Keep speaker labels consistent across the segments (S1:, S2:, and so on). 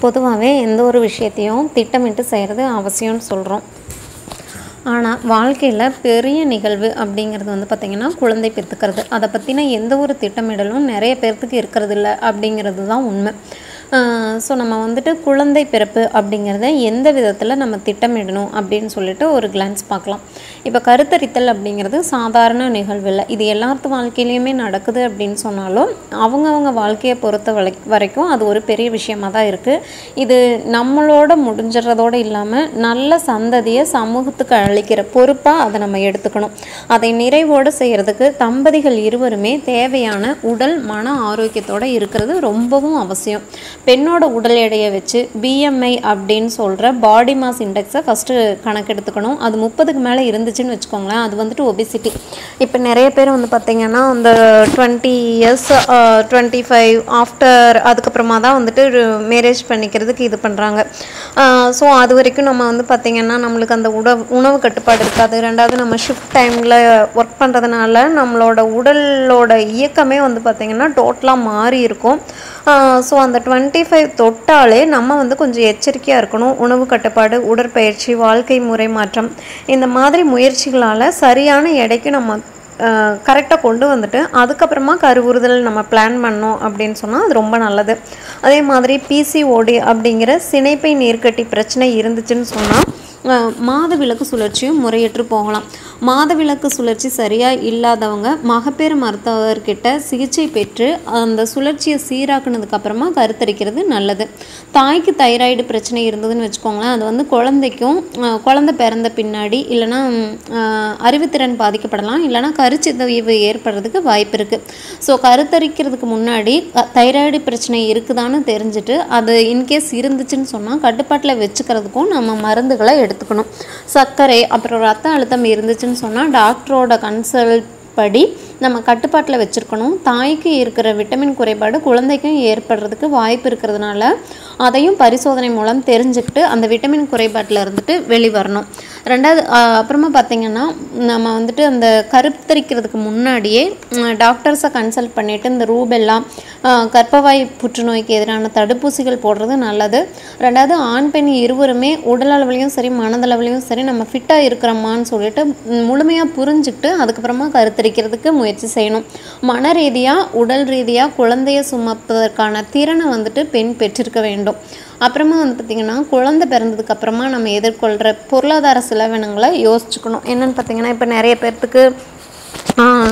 S1: பொதுவாகவே எந்த ஒரு விஷயத்தையும் திட்டமிட்டு செய்கிறது அவசியம்னு சொல்கிறோம் ஆனால் வாழ்க்கையில் பெரிய நிகழ்வு அப்படிங்கிறது வந்து பார்த்திங்கன்னா குழந்தை பெற்றுக்கிறது அதை பற்றின எந்த ஒரு திட்டமிடலும் நிறைய பேர்த்துக்கு இருக்கிறது இல்லை அப்படிங்கிறது தான் உண்மை. ஸோ நம்ம வந்துட்டு குழந்தை பிறப்பு அப்படிங்கிறத எந்த விதத்தில் நம்ம திட்டமிடணும் அப்படின்னு சொல்லிட்டு ஒரு கிளான்ஸ் பார்க்கலாம். இப்போ கருத்தரித்தல் அப்படிங்கிறது சாதாரண நிகழ்வு இல்லை. இது எல்லாத்து வாழ்க்கையிலையுமே நடக்குது அப்படின்னு சொன்னாலும் அவங்கவுங்க வாழ்க்கையை பொறுத்த வரை வரைக்கும் அது ஒரு பெரிய விஷயமாக தான் இருக்குது இது நம்மளோட முடிஞ்சிடறதோடு இல்லாமல் நல்ல சந்ததியை சமூகத்துக்கு அளிக்கிற பொறுப்பாக அதை நம்ம எடுத்துக்கணும். அதை நிறைவோடு செய்கிறதுக்கு தம்பதிகள் இருவருமே தேவையான உடல் மன ஆரோக்கியத்தோடு இருக்கிறது ரொம்பவும் அவசியம். பெண்ணோட உடல் எடையை வச்சு பிஎம்ஐ அப்படின்னு சொல்கிற பாடி மாஸ் இண்டெக்ஸை ஃபஸ்ட்டு கணக்கெடுத்துக்கணும். அது முப்பதுக்கு மேலே இருந்துச்சுன்னு வச்சுக்கோங்களேன். அது வந்துட்டு ஒபிசிட்டி இப்போ நிறைய பேர் வந்து பார்த்திங்கன்னா அந்த twenty years twenty five after அதுக்கப்புறமா தான் வந்துட்டு மேரேஜ் பண்ணிக்கிறதுக்கு இது பண்ணுறாங்க ஸோ அது வரைக்கும் நம்ம வந்து பார்த்திங்கன்னா நம்மளுக்கு அந்த உணவு உணவு கட்டுப்பாடு இருக்காது. ரெண்டாவது நம்ம ஷிஃப்ட் டைமில் ஒர்க் பண்ணுறதுனால நம்மளோட உடலோட இயக்கமே வந்து பார்த்திங்கன்னா டோட்டலாக மாறி இருக்கும். ஸோ அந்த டுவெண்ட்டி ஃபைவ் தொட்டாலே நம்ம வந்து கொஞ்சம் எச்சரிக்கையாக இருக்கணும். உணவு கட்டுப்பாடு உடற்பயிற்சி வாழ்க்கை முறை மாற்றம். இந்த மாதிரி முயற்சிகளால் சரியான எடைக்கு நம்ம கரெக்டாக கொண்டு வந்துட்டு அதுக்கப்புறமா கருவுறுதல் நம்ம பிளான் பண்ணோம் அப்படின்னு சொன்னால் அது ரொம்ப நல்லது. அதே மாதிரி பிசிஓடி அப்படிங்கிற சினைப்பை நீர்க்கட்டி பிரச்சனை இருந்துச்சுன்னு சொன்னால் மாதவிலக்கு சுழற்சியும் முறையற்று போகலாம். மாதவிலக்கு சுழற்சி சரியாக இல்லாதவங்க மகப்பேறு மருத்துவர்கிட்ட சிகிச்சை பெற்று அந்த சுழற்சியை சீராக்குனதுக்கு அப்புறமா கருத்தரிக்கிறது நல்லது. தாய்க்கு தைராய்டு பிரச்சனை இருந்ததுன்னு வச்சுக்கோங்களேன் அது வந்து குழந்தைக்கும் குழந்தை பிறந்த பின்னாடி இல்லைனா அறிவுத்திறன் பாதிக்கப்படலாம் இல்லைனா கருச்சிதைவு ஏற்படுறதுக்கு வாய்ப்பு இருக்குது ஸோ கருத்தரிக்கிறதுக்கு முன்னாடி தைராய்டு பிரச்சனை இருக்குதான்னு தெரிஞ்சுட்டு அது இன்கேஸ் இருந்துச்சுன்னு சொன்னால் கட்டுப்பாட்டில் வச்சுக்கிறதுக்கும் நம்ம மருந்துகளை எடுத்துக்கணும். சர்க்கரை அப்புறம் ரத்த அழுத்தம் இருந்துச்சுன்னு சொன்னால் டாக்டரோட கன்சல்ட் படி நம்ம கட்டுப்பாட்டில் வச்சுருக்கணும். தாய்க்கு இருக்கிற விட்டமின் குறைபாடு குழந்தைக்கும் ஏற்படுறதுக்கு வாய்ப்பு இருக்கிறதுனால அதையும் பரிசோதனை மூலம் தெரிஞ்சுக்கிட்டு அந்த விட்டமின் குறைபாட்டில் இருந்துட்டு வெளிவரணும். ரெண்டாவது அப்புறமா பார்த்திங்கன்னா நம்ம வந்துட்டு அந்த கருத்தரிக்கிறதுக்கு முன்னாடியே டாக்டர்ஸை கன்சல்ட் பண்ணிவிட்டு இந்த ரூபெல்லாம் கர்ப்பவாய் புற்றுநோய்க்கு எதிரான தடுப்பூசிகள் போடுறது நல்லது. ரெண்டாவது ஆண் பெண் இருவருமே உடல் அளவுலையும் சரி மனதளவுலையும் சரி நம்ம ஃபிட்டாக இருக்கிறோமான்னு சொல்லிட்டு முழுமையாக புரிஞ்சுக்கிட்டு அதுக்கப்புறமா கருத்தரிக்கிறதுக்கு முயற்சி செய்யணும். மன ரீதியாக உடல் ரீதியாக குழந்தைய சுமப்பதற்கான திறனை வந்துட்டு பெண் பெற்றிருக்க வேண்டும். அப்புறமா வந்து பார்த்திங்கன்னா குழந்தை பிறந்ததுக்கு அப்புறமா நம்ம எதிர்கொள்கிற பொருளாதார செலவினங்களை யோசிச்சுக்கணும். என்னென்னு பார்த்திங்கன்னா இப்போ நிறைய பேர்த்துக்கு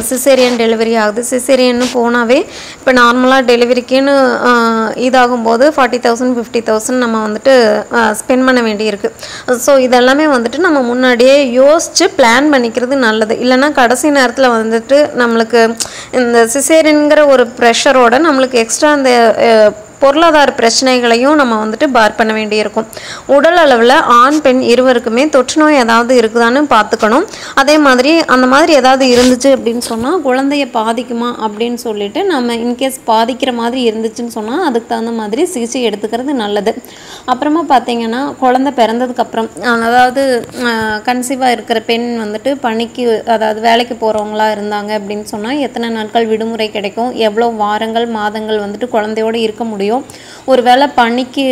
S1: சிசேரியன் டெலிவரி ஆகுது. சிசேரியன்னு போனாவே இப்போ நார்மலாக டெலிவரிக்குன்னு இதாகும்போது ஃபார்ட்டி தௌசண்ட் ஃபிஃப்டி தௌசண்ட் நம்ம வந்துட்டு ஸ்பெண்ட் பண்ண வேண்டியிருக்கு. ஸோ இதெல்லாமே வந்துட்டு நம்ம முன்னாடியே யோசித்து பிளான் பண்ணிக்கிறது நல்லது. இல்லைனா கடைசி நேரத்தில் வந்துட்டு நம்மளுக்கு இந்த சிசேரியனுங்கிற ஒரு ப்ரெஷரோட நம்மளுக்கு எக்ஸ்ட்ரா அந்த பொருளாதார பிரச்சனைகளையும் நம்ம வந்துட்டு பார் பண்ண வேண்டியிருக்கும். உடல் அளவில் ஆண் பெண் இருவருக்குமே தொற்று நோய் ஏதாவது இருக்குதான்னு பார்த்துக்கணும். அதே மாதிரி அந்த மாதிரி ஏதாவது இருந்துச்சு அப்படின்னு சொன்னால் குழந்தைய பாதிக்குமா அப்படின்னு சொல்லிட்டு நம்ம இன்கேஸ் பாதிக்கிற மாதிரி இருந்துச்சுன்னு சொன்னால் அதுக்கு தகுந்த மாதிரி சிகிச்சை எடுத்துக்கிறது நல்லது. அப்புறமா பார்த்தீங்கன்னா குழந்தை பிறந்ததுக்கப்புறம் அதாவது கன்சீவாக இருக்கிற பெண் வந்துட்டு பணிக்கு அதாவது வேலைக்கு போகிறவங்களா இருந்தாங்க அப்படின்னு சொன்னால் எத்தனை நாட்கள் விடுமுறை கிடைக்கும்? எவ்வளோ வாரங்கள் மாதங்கள் வந்துட்டு குழந்தையோடு இருக்க முடியும்? மாதிரியோ ஒரு வேளை பணிக்கு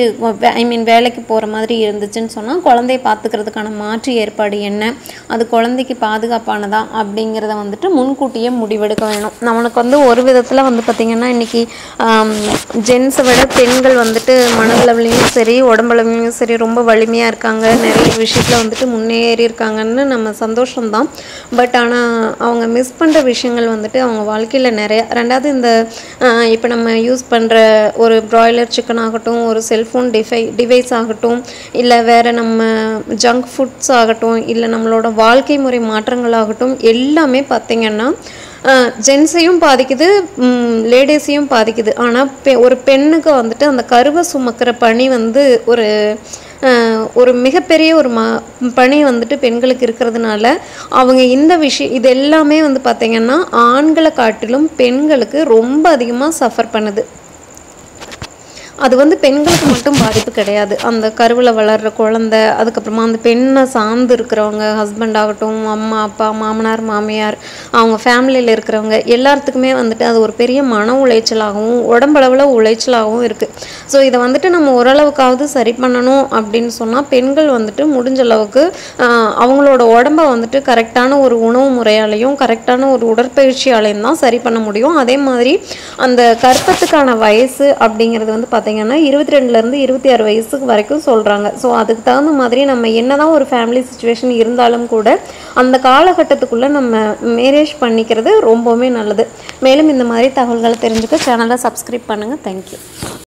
S1: ஐ மீன் வேலைக்கு போகிற மாதிரி இருந்துச்சுன்னு சொன்னால் குழந்தைய பார்த்துக்கிறதுக்கான மாற்று ஏற்பாடு என்ன? அது குழந்தைக்கு பாதுகாப்பானதா? அப்படிங்கிறத வந்துட்டு முன்கூட்டியே முடிவெடுக்க வேணும். நம்மளுக்கு வந்து ஒரு விதத்தில் வந்து பார்த்திங்கன்னா இன்றைக்கி ஜென்ஸை விட பெண்கள் வந்துட்டு மனதளவுலையும் சரி உடம்புலையும் சரி ரொம்ப வலிமையாக இருக்காங்க. நிறைய விஷயத்தில் வந்துட்டு முன்னேறி இருக்காங்கன்னு நம்ம சந்தோஷம்தான். பட் ஆனால் அவங்க மிஸ் பண்ணுற விஷயங்கள் வந்துட்டு அவங்க வாழ்க்கையில் நிறையா ரெண்டாவது இந்த இப்போ நம்ம யூஸ் பண்ணுற ஒரு ப்ராய்லர் சிக்கன் ஆகட்டும் ஒரு செல்ஃபோன் டிஃபை டிவைஸ் ஆகட்டும் இல்லை வேறு நம்ம ஜங்க் ஃபுட்ஸ் ஆகட்டும் இல்லை நம்மளோட வாழ்க்கை முறை மாற்றங்கள் ஆகட்டும் எல்லாமே பார்த்திங்கன்னா ஜென்ஸையும் பாதிக்குது லேடிஸையும் பாதிக்குது. ஆனால் பெ ஒரு பெண்ணுக்கு வந்துட்டு அந்த கருவை சுமக்கிற பணி வந்து ஒரு ஒரு மிகப்பெரிய ஒரு ம பணி வந்துட்டு பெண்களுக்கு இருக்கிறதுனால அவங்க இந்த விஷயம் இது எல்லாமே வந்து பார்த்திங்கன்னா ஆண்களை காட்டிலும் பெண்களுக்கு ரொம்ப அதிகமாக சஃபர் பண்ணுது. அது வந்து பெண்களுக்கு மட்டும் பாதிப்பு கிடையாது. அந்த கருவில் வளர்கிற குழந்தை அதுக்கப்புறமா அந்த பெண்ணை சார்ந்து இருக்கிறவங்க ஹஸ்பண்ட் ஆகட்டும் அம்மா அப்பா மாமனார் மாமியார் அவங்க ஃபேமிலியில் இருக்கிறவங்க எல்லாத்துக்குமே வந்துட்டு அது ஒரு பெரிய மன உளைச்சலாகவும் உடம்பளவில் உளைச்சலாகவும் இருக்குது ஸோ இதை வந்துட்டு நம்ம ஓரளவுக்காவது சரி பண்ணணும் அப்படின்னு சொன்னால் பெண்கள் வந்துட்டு முடிஞ்ச அளவுக்கு அவங்களோட உடம்ப வந்துட்டு கரெக்டான ஒரு உணவு முறையாலையும் கரெக்டான ஒரு உடற்பயிற்சியாலையும் தான் சரி பண்ண முடியும். அதே மாதிரி அந்த கற்பத்துக்கான வயசு அப்படிங்கிறது வந்து பார்த்தீங்கன்னா இருபத்தி ரெண்டுலேருந்து இருபத்தி ஆறு வயசுக்கு வரைக்கும் சொல்கிறாங்க ஸோ அதுக்கு தகுந்த மாதிரி நம்ம என்னதான் ஒரு ஃபேமிலி சுச்சுவேஷன் இருந்தாலும் கூட அந்த காலகட்டத்துக்குள்ளே நம்ம மேரேஜ் பண்ணிக்கிறது ரொம்பவுமே நல்லது. மேலும் இந்த மாதிரி தகவல்களை தெரிஞ்சுக்க சேனலை சப்ஸ்கிரைப் பண்ணுங்கள் தேங்க்யூ